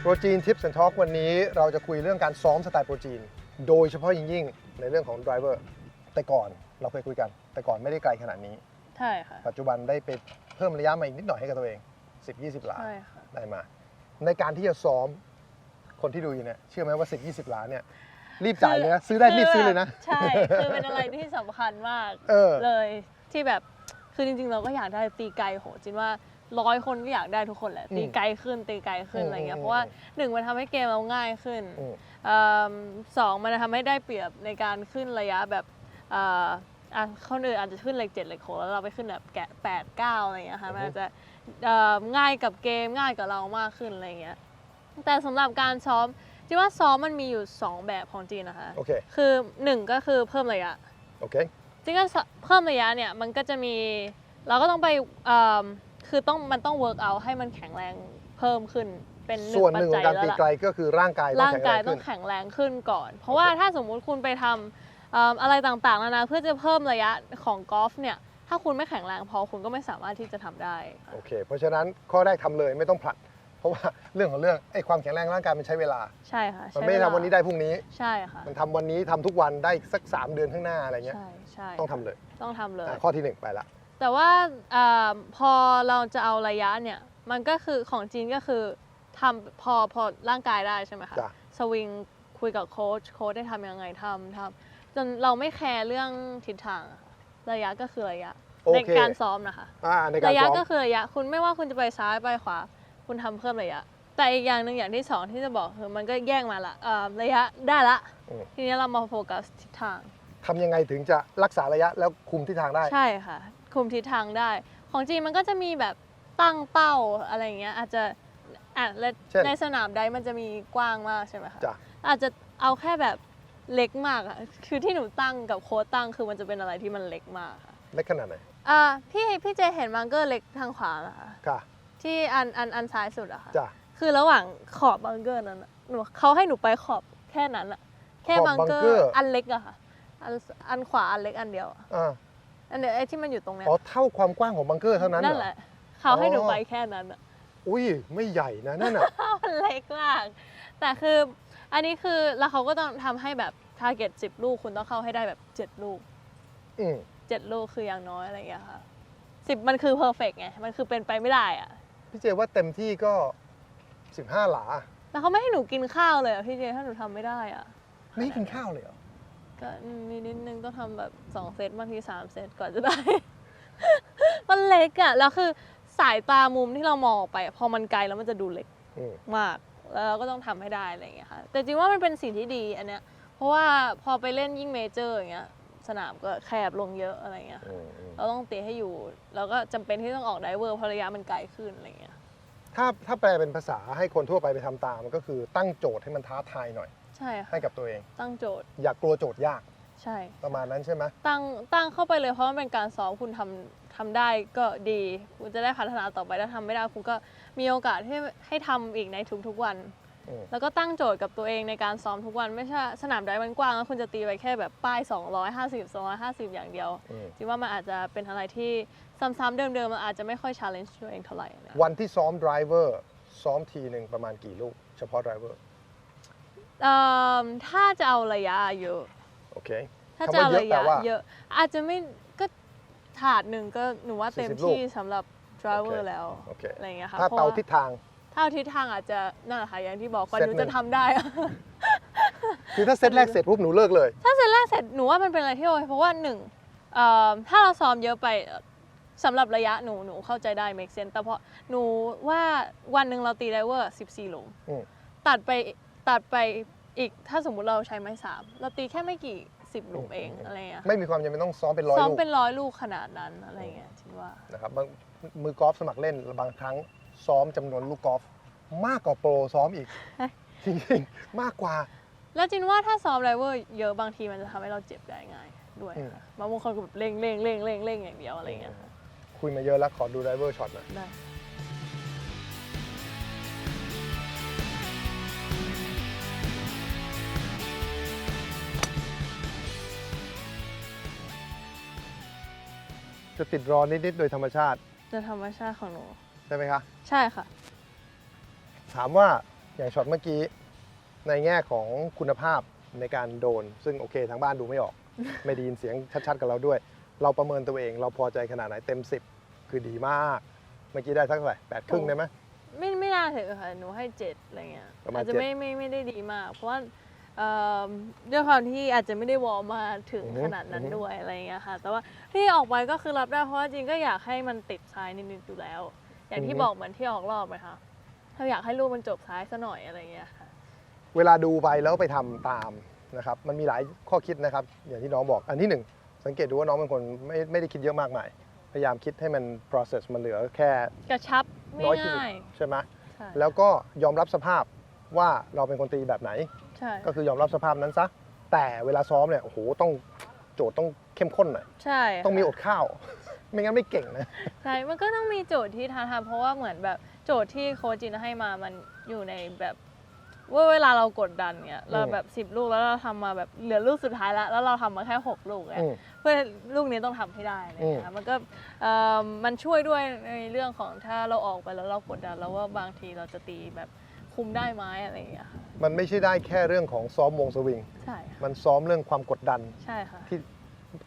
โปรจีนทิปส์แอนด์ทอล์กวันนี้เราจะคุยเรื่องการซ้อมสไตล์โปรจีน โดยเฉพาะยิ่งยิ่งๆในเรื่องของ driver แต่ก่อนเราเคยคุยกัน แต่ก่อนไม่ได้ไกลขนาดนี้ ใช่ค่ะ ปัจจุบันได้ไปเพิ่มระยะมาอีกนิดหน่อยให้กับตัวเอง 10-20หลาใช่ค่ะ ได้มา ในการที่จะซ้อมคนที่ดูอยู่เนี่ยเชื่อไหมว่า 10-20 ล้านเนี่ยรีบจ่ายเลยนะซื้อได้รีบซื้อเลยนะ ใช่ คือเป็นอะไรที่สำคัญมากเออ เลยที่แบบ คือจริงๆเราก็อยากได้ตีไกลโหจินว่าร้อยคนก็อยากได้ทุกคนแหละอืมตีไกลขึ้นตีไกลขึ้นอืมอะไรเงี้อืยมเพราะว่าหนึ่งมันทำให้เกมเราง่ายขึ้นอืมเอิ่มสองมันทำให้ได้เปรียบในการขึ้นระยะแบบเอ่ออะคนอื่นอาจจะขึ้นเลขเจ็ดเลขหกแล้วเราไปขึ้นแบบแกะแปดเก้าอะไรเงี้ยค่ะมันอาจจะเอ่อง่ายกับเกมง่ายกับเรามากขึ้นอะไรเงี้ยแต่สำหรับการซ้อมจินว่าซ้อมมันมีอยู่สองแบบของจีนนะคะโอเคคือหนึ่งก็คือเพิ่มระยะโอเคจริงๆก็สเพิ่มระยะเนี่ยมันก็จะมีเราก็ต้องไปเอิ่มคือต้องมันต้อง work out ให้มันแข็งแรงเพิ่มขึ้นเป็นหนึ่ส่วนงปัหจนึ่งขจัอยงการแล้วตีล่ะไกลก็คือร่างกายต้องร่างแข็งแรกายงต้ขึ้อนงแข็งแรงขึ้นก่อน เพราะว่าโอเคถ้าสมมุติคุณไปทำเอิ่มอะไรต่างๆนานาเพื่อจะเพิ่มระยะของกอล์ฟเนี่ยถ้าคุณไม่แข็งแรงพอคุณก็ไม่สามารถที่จะทำได้โอเค เพราะฉะนั้นข้อแรกทำเลยไม่ต้องผลัด เพราะว่าเรื่องของเรื่องไอ้ความแข็งแรงร่างกายมันใช้เวลา ใช่ค่ะมันใช้ไม่ได้เวลาทำวันนี้ได้พรุ่งนี้ ใช่ค่ะ มันทำวันนี้ทำทุกวันได้อีกสัก 3 เดือนข้างหน้าอะไรเงี้ย ใช่ใช่ต้องทำเลยต้องทำเลย อะข้อที่หนึ่งไปละ แต่ว่าอ่าพอเราจะเอาระยะเนี่ย มันก็คือของจีนก็คือทำพอพอร่างกายได้ใช่ไหมคะจ้ะ สวิงคุยกับโค้ชโค้ชได้ทำยังไงทำทำจนเราไม่แคร์เรื่องทิศทางอะค่ะระยะก็คือระยะโอในเคการซ้อมนะคะ อ่าในการระยะซ้อมก็คือระยะคุณไม่ว่าคุณจะไปซ้ายไปขวา คุณทำเพิ่มระยะ แต่อีกอย่างหนึ่งอย่างที่สองที่จะบอกคือมันก็แย่งมาละเอ่อระยะได้ละอืมทีนี้เรามาโฟกัสทิศทางทำยังไงถึงจะรักษาระยะแล้วคุมทิศทางได้ ใช่ค่ะ คุมทิศทางได้ ของจีนมันก็จะมีแบบตั้งเป้าอะไรอย่างเงี้ยอาจจะอะและเช่นในสนามใดมันจะมีกว้างมากใช่ไหมคะจ้ะอาจจะเอาแค่แบบเล็กมากอะคือที่หนูตั้งกับโค้ดตั้งคือมันจะเป็นอะไรที่มันเล็กมากค่ะเล็กขนาดไหนอ่าพี่พี่เจเห็นบังเกอร์เล็กทางขวาไหมคะค่ะ ที่อันอันอันซ้ายสุดอะค่ะ จ้ะ คือระหว่างขอบบังเกอร์นั้นอะหนูเขาให้หนูไปขอบแค่นั้นอะแค่ขอบบังเกอบังเกอร์ร์อันเล็กอะค่ะ อันอันขวาอันเล็กอันเดียวอะอ่าอันเดียวไอ้ที่มันอยู่ตรงเนี้ยอ๋อเท่าความกว้างของบังเกอร์เท่านั้นนั่นเหรแหอละเขาให้หนูอ๋อ ไปแค่นั้นอะ อุ้ยไม่ใหญ่นะนั่นน่ะ มันเล็กมากแต่คืออันนี้คือแล้วเขาก็ต้องทำให้แบบทาร์เก็ต10 ลูกคุณต้องเข้าให้ได้แบบ 7 ลูก อืม7 ลูกคืออย่างน้อยอะไรอย่างเงี้ยค่ะสิบมันคือเพอร์เฟกไง มันคือเป็นไปไม่ได้อะ พี่เจว่าเต็มที่ก็ 15 หลาแล้วเขาไม่ให้หนูกินข้าวเลยอะพี่เจถ้าหนูทำไม่ได้อะไม่ให้กินข้าวเลยเหรอ ก็มีนิดนึงต้องทำแบบ2เซตบางที3เซตก่อนจะได้ มันเล็กอะแล้วคือสายตามุมที่เรามองออกไปอะพอมันไกลแล้วมันจะดูเล็ก อืม มากแล้วเราก็ต้องทำให้ได้อะไรอย่างเงี้ยค่ะแต่จริงว่ามันเป็นสิ่งที่ดีอันเนี้ยเพราะว่าพอไปเล่นยิ่งเมเจอร์อย่างเงี้ย สนามก็แคบลงเยอะอะไรเงี้ย อืมอืมเราต้องตีให้อยู่แล้วก็จำเป็นที่ต้องออกไดเวอร์เพราะระยะมันไกลขึ้นอะไรเงี้ย ถ้าถ้าแปลเป็นภาษาให้คนทั่วไปไปทำตามมันก็คือตั้งโจทย์ให้มันท้าทายหน่อย ใช่ค่ะ ให้กับตัวเอง ตั้งโจทย์ อย่ากลัวโจทย์ยากใช่ ประมาณนั้นใช่ไหมตั้งตั้งเข้าไปเลยเพราะมันเป็นการซ้อมคุณทำทำได้ก็ดี คุณจะได้พัฒนาต่อไปถ้าทำไม่ได้คุณก็มีโอกาสให้ให้ทำอีกในทุกๆวันอืม แล้วก็ตั้งโจทย์กับตัวเองในการซ้อมทุกวันไม่ใช่สนามใดมันกว้างแล้วคุณจะตีไปแค่แบบป้าย 250 250 อย่างเดียวอืมจริงว่ามันอาจจะเป็นอะไรที่ซ้ำๆเดิมๆมันอาจจะไม่ค่อย challenge ตัวเองเท่าไหร่นะวันที่ซ้อมไดรเวอร์ซ้อมทีหนึ่งประมาณกี่ลูก เฉพาะไดรเวอร์เอิ่มถ้าจะเอาระยะเยอะโอเคถ้าคำจะว่าเอาเยอะระแปลยะว่าเยอะอาจจะไม่ก็ถาดหนึ่งก็หนูว่าเต็ม40ลูกที่สำหรับ driver โอเคแล้วโอเคอะไรอย่างเงี้ยค่ะถ้าเพราะเตาว่าทิศทาง ถ้าเอาทิศทางอาจจะนั่นแหละค่ะอย่างที่บอกกว่าเซตหนูหนึ่จะงทำได้ คือถ้าเซตแรกเสร็จปุ๊บหนูเลิกเลย ถ้าเซตแรกเสร็จหนูว่ามันเป็นอะไรที่โอเคเพราะว่าหนึ่งเอ่อถ้าเราซ้อมเยอะไปเอ่อสำหรับระยะหนูหนูเข้าใจได้ make sense แต่เพราะหนูว่าวันหนึ่งเราตีไดเวอร์14หลุมอืม ตัดไปตัดไปอีกถ้าสมมุติเราใช้ไม้สามเราตีแค่ไม่กี่สิบหลุมเองอะไรเงี้ยไม่มีความจำเป็นต้องซ้อมเป็นร้อยซ้อมลูกเป็นร้อยลูกขนาดนั้นอะไรเงี้ยคิดว่า นะครับบางมือกอล์ฟสมัครเล่นบางครั้ง ซ้อมจำนวนลูกกอล์ฟมากกว่าโปรซ้อมอีกเฮ้ยจริงๆ มากกว่า แล้วจินว่าถ้าซ้อมไดเวอร์เยอะบางทีมันจะทำให้เราเจ็บได้ง่ายด้วยอืม ค่ะบางคนก็แบบเร่งเร่งเร่งเร่งเร่งอย่างเดียวอะไรเงี้ยค่ะคุยมาเยอะแล้วขอดูไดรเวอร์ช็อตหน่อย ได้ จะติดรอนิด ๆ โดยธรรมชาติ จะธรรมชาติของหนู ใช่ไหมคะ ใช่ค่ะ ถามว่าอย่างช็อตเมื่อกี้ในแง่ของคุณภาพในการโดน ซึ่งโอเคทางบ้านดูไม่ออก ไม่ได้ยินเสียงชัดๆกับเราด้วย เราประเมินตัวเอง เราพอใจขนาดไหนเต็ม 10 คือดีมาก เมื่อกี้ได้สักเท่าไหร่แปดครึ่งได้ไหม ไม่ไม่น่าถึงค่ะ หนูให้เจ็ดอะไรเงี้ยประมาณอาจจะเจ็ดไม่ไม่ไม่ได้ดีมาก เพราะว่าเอ่อด้วยความที่อาจจะไม่ได้วอร์มมาถึงอือฮึขนาดนั้นอือฮึ ด้วยอะไรเงี้ยค่ะ แต่ว่าที่ออกไปก็คือรับได้เพราะว่าจริงก็อยากให้มันติดซ้ายนิดๆอยู่แล้ว อย่างที่บอกเหมือนที่ออกรอบไหมคะเราอยากให้ลูกมันจบซ้ายซะหน่อยอะไรเงี้ยค่ะ เวลาดูไปแล้วไปทำตามนะครับ มันมีหลายข้อคิดนะครับ อย่างที่น้องบอกอันที่หนึ่งสังเกตดูว่าน้องเป็นคนไม่ไม่ได้คิดเยอะมากมายพยายามคิดให้มัน process มันเหลือแค่กระชับไม่น้อยที่สุดง่ายใช่ไหมใช่แล้วก็ยอมรับสภาพว่าเราเป็นคนตีแบบไหนใช่ก็คือยอมรับสภาพนั้นซะ แต่เวลาซ้อมเนี่ยโอ้โหต้องโจทย์ต้องเข้มข้นหน่อยใช่ต้องมีอค่ะดข้าว ไม่งั้นไม่เก่งนะ ใช่ มันก็ต้องมีโจทย์ที่ท้าทายเพราะว่าเหมือนแบบโจทย์ที่โค้ชจินให้มา มันอยู่ในแบบว่าเวลาเรากดดันเนี่ยเราแบบสิบลูกแล้วเราทำมาแบบเหลือลูกสุดท้ายแล้ว แล้วเราทำมาแค่หกลูกไงอืมเพื่อลูกนี้ต้องทำให้ได้อะไรอย่างเลยนะคะมันก็เอ่อมันช่วยด้วยในเรื่องของถ้าเราออกไปแล้วเรากดดันแล้วว่าบางทีเราจะตีแบบคุมได้ไหมอะไรอย่างเงี้ยค่ะมันไม่ใช่ได้แค่เรื่องของซ้อมวงสวิงใช่ค่ะมันซ้อมเรื่องความกดดันใช่ค่ะที่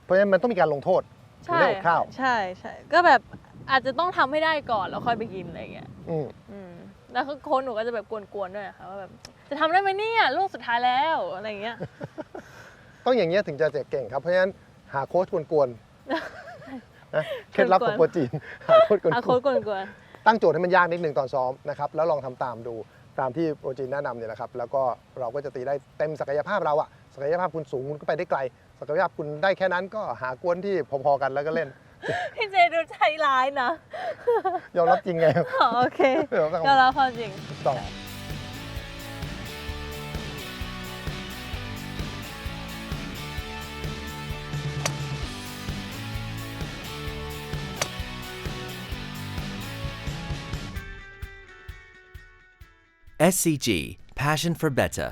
เพราะฉะนั้นมันต้องมีการลงโทษถึง ใช่ได้อดข้าว ใช่ใช่ก็แบบอาจจะต้องทำให้ได้ก่อนแล้วค่อยไปกินอะไรอย่างเงี้ยอืมอืมแล้วโค้ชหนูก็จะแบบกวนๆด้วยนะคะว่าแบบจะทำได้ไหมเนี่ยลูกสุดท้ายแล้วอะไรอย่างเงี้ย ต้องอย่างเงี้ยถึงจะเก่งครับ เพราะฉะนั้นหาโค้ชกวนๆนะเคล็ดลับของกวนๆโปรจีน หาโค้ชกวนอะๆโค้ชกวนตั้งโจทย์ให้มันยากนิดหนึ่งตอนซ้อมนะครับ แล้วลองทำตามดูตามที่โปรจีนแนะนำเนี่ยแหละครับ แล้วก็เราก็จะตีได้เต็มศักยภาพเราอะศักยภาพคุณสูงคุณก็ไปได้ไกล ศักยภาพคุณได้แค่นั้นก็หากวนที่พอๆกันแล้วก็เล่นๆพี่เจดูใจร้ายนะยอมรับจริงไงอ๋อโอเคเดี๋ยวต้องยอมรับความจริงต่อ SCG Passion for Better